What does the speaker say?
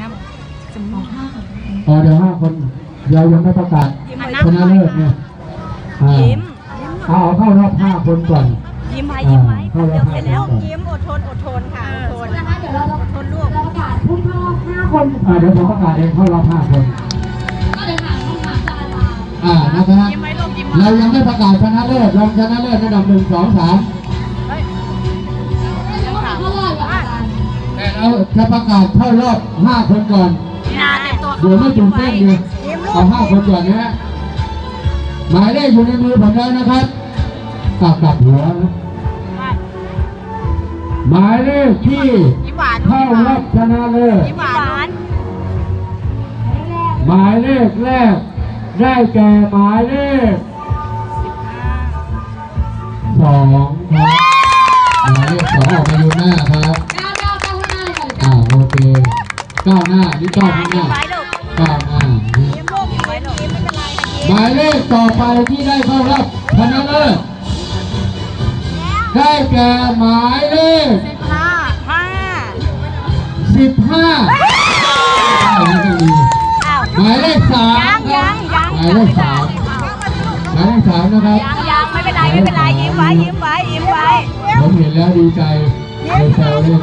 น้ำจมูกอ๋อเดี๋ยวห้าคนเดี๋ยวยังไม่ประกาศชนะเลิศเนี่ยอ่ายิ้มเอาเอาเข้ารอบห้าคนก่อน ยิ้มไว้ยิ้มไว้อ่าเดี๋ยวเสร็จแล้วเข้ารอบห้าคนก่อนยิ้มอดทนอดทนค่ะอดทนนะคะเดี๋ยวเราจะทนลูกเราประกาศผู้เข้ารอบห้าคนอ่าเดี๋ยวผมประกาศเองเข้ารอบห้าคนก็เลยถามคำถามจากอาจารย์อ่านะครับยิ้มไว้ลูกยิ้มไว้เรายังไม่ประกาศชนะเลิศรองชนะเลิศระดับหนึ่งสองสามไม่ แต่เราจะประกาศเข้ารอบห้าคนก่อน นาเต็มตัวเดี๋ยวไม่ตื่นเต้นเลยยิ้มลูเอากห้าคนก่อนนะฮะหมายเลขอยู่ในมือผมแล้วนะครับกลับกลับหัวนะหมายเลขที่ยิ้มหวานเข้ารอบชนะเลิศยิ้มหวานหมายเลขแรก ได้แก่หมายเลขสองครับ ก้าวหน้านี่ก้าวข้างหยิ้น้ามไว้ลูกก้าวหน้ายิ้มลูกยิ้มไว้ลูกยิ้มไม่เป็นไรค่ะยิ้มหมายเลขต่อไปที่ได้เข้ารอบชนะเลิศได้แก่หมายเลขห้าห้าสิบห้าอ้าวหมายเลขสามยังยังยังหมายเลขสามหมายเลขสามนะครับยังยังไม่เป็นไรไม่เป็นไรยิ้มไว้ยิ้มไว้ยิ้มไว้ผมเห็นแล้วดีใจเลยแซวเล่น